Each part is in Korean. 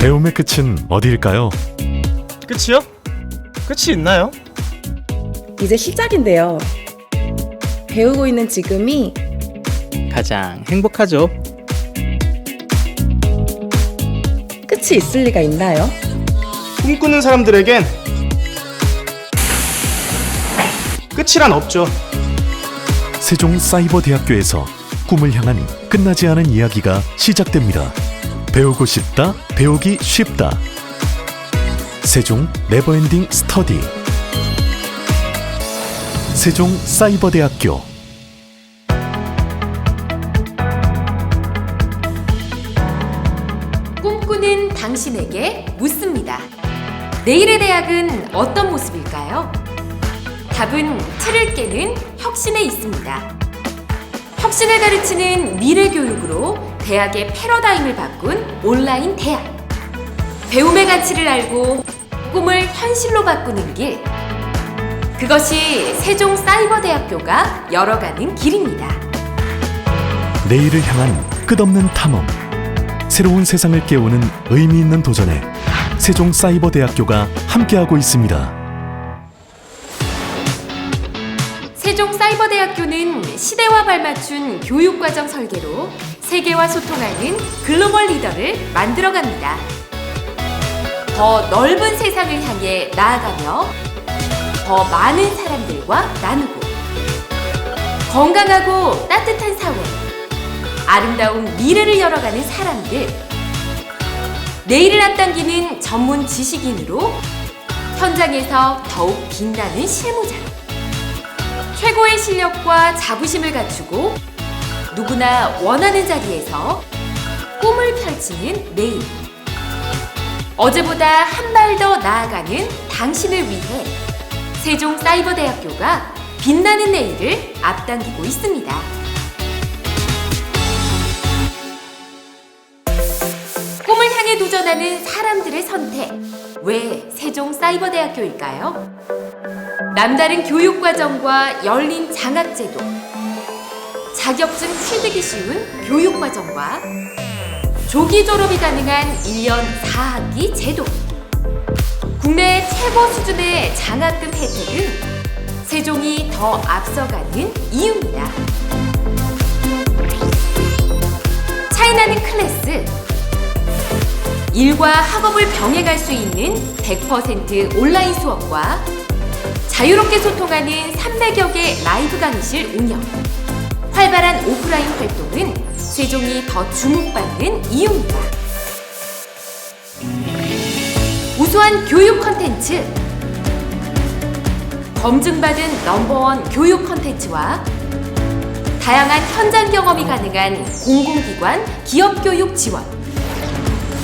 배움의 끝은 어디일까요? 끝이요? 끝이 있나요? 이제 시작인데요. 배우고 있는 지금이 가장 행복하죠. 끝이 있을 리가 있나요? 꿈꾸는 사람들에겐 끝이란 없죠. 세종 사이버대학교에서 꿈을 향한 끝나지 않은 이야기가 시작됩니다. 배우고 싶다, 배우기 쉽다. 세종 네버엔딩 스터디. 세종 사이버대학교. 꿈꾸는 당신에게 묻습니다. 내일의 대학은 어떤 모습일까요? 답은 틀을 깨는 혁신에 있습니다. 혁신을 가르치는 미래 교육으로 대학의 패러다임을 바꾼 온라인 대학. 배움의 가치를 알고 꿈을 현실로 바꾸는 길. 그것이 세종 사이버대학교가 열어가는 길입니다. 내일을 향한 끝없는 탐험. 새로운 세상을 깨우는 의미 있는 도전에 세종 사이버대학교가 함께하고 있습니다. 세종 사이버대학교는 시대와 발맞춘 교육과정 설계로 세계와 소통하는 글로벌 리더를 만들어갑니다. 더 넓은 세상을 향해 나아가며 더 많은 사람들과 나누고 건강하고 따뜻한 사회, 아름다운 미래를 열어가는 사람들, 내일을 앞당기는 전문 지식인으로 현장에서 더욱 빛나는 실무자. 최고의 실력과 자부심을 갖추고 누구나 원하는 자리에서 꿈을 펼치는 내일. 어제보다 한 발 더 나아가는 당신을 위해 세종사이버대학교가 빛나는 내일을 앞당기고 있습니다. 꿈을 향해 도전하는 사람들의 선택. 왜 세종사이버대학교일까요? 남다른 교육과정과 열린 장학제도, 자격증 취득이 쉬운 교육과정과 조기 졸업이 가능한 1년 4학기 제도, 국내 최고 수준의 장학금 혜택은 세종이 더 앞서가는 이유입니다. 차이나는 클래스, 일과 학업을 병행할 수 있는 100% 온라인 수업과 자유롭게 소통하는 300여 개 라이브 강의실 운영. 활발한 오프라인 활동은 세종이 더 주목받는 이유입니다. 우수한 교육 컨텐츠. 검증받은 넘버원 교육 컨텐츠와 다양한 현장 경험이 가능한 공공기관 기업 교육 지원.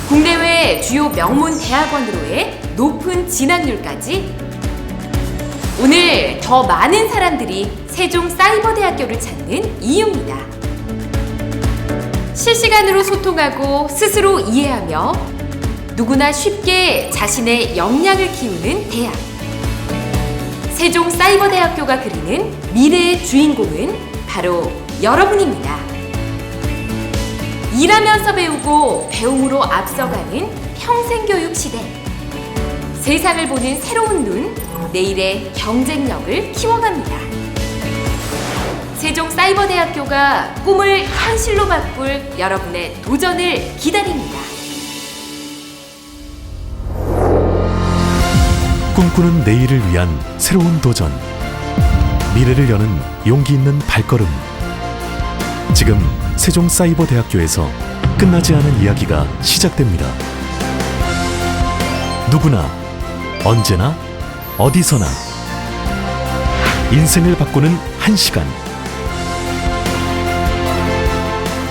국내외 주요 명문 대학원으로의 높은 진학률까지 오늘 더 많은 사람들이 세종 사이버대학교를 찾는 이유입니다. 실시간으로 소통하고 스스로 이해하며 누구나 쉽게 자신의 역량을 키우는 대학. 세종 사이버대학교가 그리는 미래의 주인공은 바로 여러분입니다. 일하면서 배우고 배움으로 앞서가는 평생교육 시대. 세상을 보는 새로운 눈, 내일의 경쟁력을 키워갑니다. 세종사이버대학교가 꿈을 현실로 바꿀 여러분의 도전을 기다립니다. 꿈꾸는 내일을 위한 새로운 도전. 미래를 여는 용기 있는 발걸음. 지금 세종사이버대학교에서 끝나지 않은 이야기가 시작됩니다. 누구나, 언제나, 어디서나. 인생을 바꾸는 한 시간.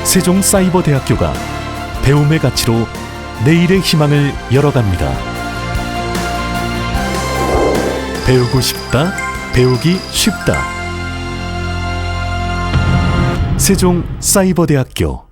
세종사이버대학교가 배움의 가치로 내일의 희망을 열어갑니다. 배우고 싶다, 배우기 쉽다. 세종 사이버대학교